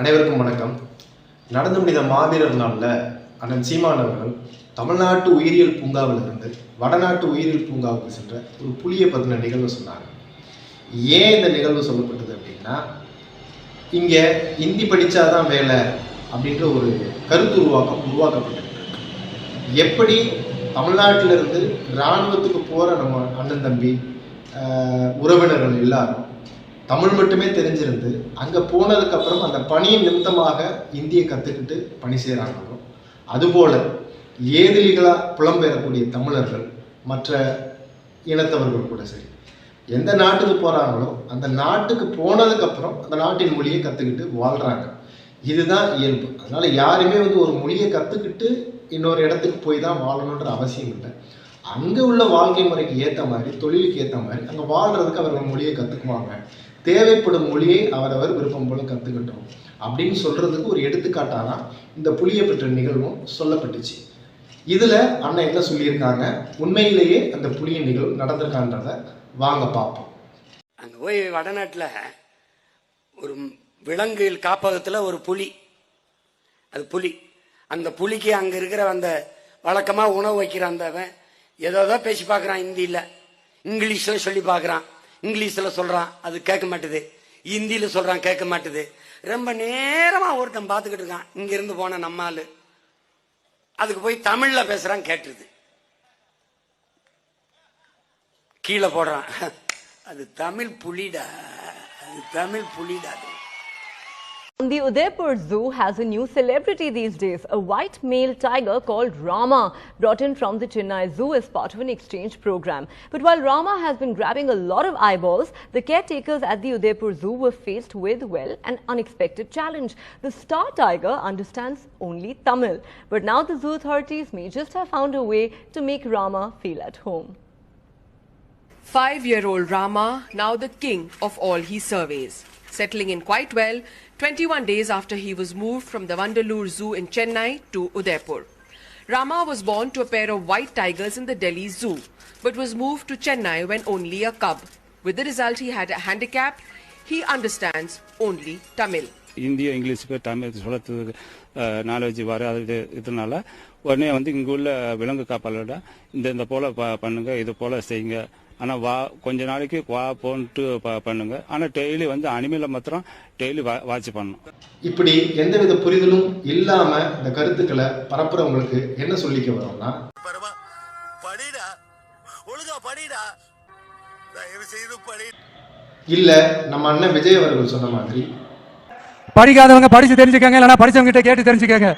அனைவருக்கும் வணக்கம். நடந்து முடிந்த மாவீரர் நாளில் அண்ணன் சீமான் அவர்கள் தமிழ்நாட்டு உயிரியல் பூங்காவிலிருந்து வடநாட்டு உயிரியல் பூங்காவுக்கு சென்ற ஒரு புலியை பற்றின நிகழ்வு சொன்னாங்க ஏன் இந்த நிகழ்வு சொல்லப்பட்டது அப்படின்னா இங்கே இந்தி படித்தாதான் வேலை அப்படின்ற ஒரு கருத்து உருவாக்கம் உருவாக்கப்பட்டிருக்கு. எப்படி தமிழ்நாட்டிலிருந்து இராணுவத்துக்கு போகிற நம்ம அண்ணன் தம்பி உறவினர்கள் எல்லாரும் தமிழ் மட்டுமே தெரிஞ்சிருந்து அங்கே போனதுக்கப்புறம் அந்த பணியின் நிமித்தமாக இந்தியை கற்றுக்கிட்டு பணி செய்கிறாங்களோ அதுபோல் ஏதிலிகளாக புலம்பெயரக்கூடிய தமிழர்கள் மற்ற இனத்தவர்கள் கூட சரி எந்த நாட்டுக்கு போகிறாங்களோ அந்த நாட்டுக்கு போனதுக்கப்புறம் அந்த நாட்டின் மொழியை கற்றுக்கிட்டு வாழ்கிறாங்க இதுதான் இயல்பு. அதனால் யாருமே வந்து ஒரு மொழியை கற்றுக்கிட்டு இன்னொரு இடத்துக்கு போய் தான் வாழணுன்ற அவசியம் இல்லை. அங்கே உள்ள வாழ்க்கை முறைக்கு ஏற்ற மாதிரி தொழிலுக்கு ஏற்ற மாதிரி அங்கே வாழ்கிறதுக்கு அவர்கள் மொழியை கற்றுக்குவாங்க தேவைப்படும் மொழியை அவரவர் விருப்பம் போல கற்றுக்கிட்டோம் அப்படின்னு சொல்கிறதுக்கு ஒரு எடுத்துக்காட்டாக தான் இந்த புளியை பெற்ற நிகழ்வும் சொல்லப்பட்டுச்சு. இதில் அண்ணன் என்ன சொல்லியிருக்காங்க? உண்மையிலேயே அந்த புளிய நிகழ்வு நடந்திருக்கான்றத வாங்க பார்ப்போம். அங்கே போய் வடநாட்டில் ஒரு விலங்குகள் காப்பகத்தில் ஒரு புலி. அது புலி. அந்த புலிக்கு அங்கே இருக்கிற அந்த வழக்கமாக உணவு வைக்கிற அந்தவன் ஏதோ ஏதோ பேசி பார்க்குறான் ஹிந்தியில். இங்கிலீஷில் சொல்லி பார்க்குறான். இங்கிலீஷில் சொல்கிறான் அது கேட்க மாட்டுது. ஹிந்தியில் சொல்கிறான் கேட்க மாட்டுது. ரொம்ப நேரமாக ஒருத்தன் பார்த்துக்கிட்டு இருக்கான். இங்கிருந்து போன நம்ம ஆள். அதுக்கு போய் தமிழில் பேசுகிறான் கேட்டுருது. கீழே போடுறான். அது தமிழ் புலிடா அது தமிழ் புலிடா அது. The Udaipur Zoo has a new celebrity these days, a white male tiger called Rama, brought in from the Chennai Zoo as part of an exchange program. But while Rama has been grabbing a lot of eyeballs, the caretakers at the Udaipur Zoo were faced with, well, an unexpected challenge. The star tiger understands only Tamil, but now the zoo authorities may just have found a way to make Rama feel at home. Five year old Rama, now the king of all he surveys, settling in quite well 21 days after he was moved from the Vandalur Zoo in Chennai to Udaipur. Rama was born to a pair of white tigers in the Delhi Zoo, but was moved to Chennai when only a cub. With the result, he had a handicap. He understands only Tamil. இந்திய இங்கிலீஷுக்கு தமிழ் சொல்றதுக்கு knowledge வராது இதனால உடனே வந்து இங்க உள்ள விலங்கு காப்பாளர்கிட்ட இந்த இந்த போல ப- பண்ணுங்க இது போல செய்யுங்க ஆனா வா கொஞ்ச நாளைக்கு வா போன்ட்டு பண்ணுங்க. ஆனா டெய்லி வந்து அனிமலை மாத்திரம் டெய்லி வாட்ச் பண்ணணும். இப்படி எந்தவித புரிதலும் இல்லாம இந்த கருத்துக்களை பரப்புறவங்களுக்கு என்ன சொல்லிக்க வரோம்னா? படிடா ஒழுங்கா படிடா. தயவு செய்து படி. இல்ல நம்ம அண்ணன் விஜய் அவர்கள் சொன்ன மாதிரி. படிக்காதவங்க படிச்சு தெரிஞ்சுக்கங்க இல்லைன்னா படிச்சவங்க கிட்ட கேட்டு தெரிஞ்சுக்கங்க.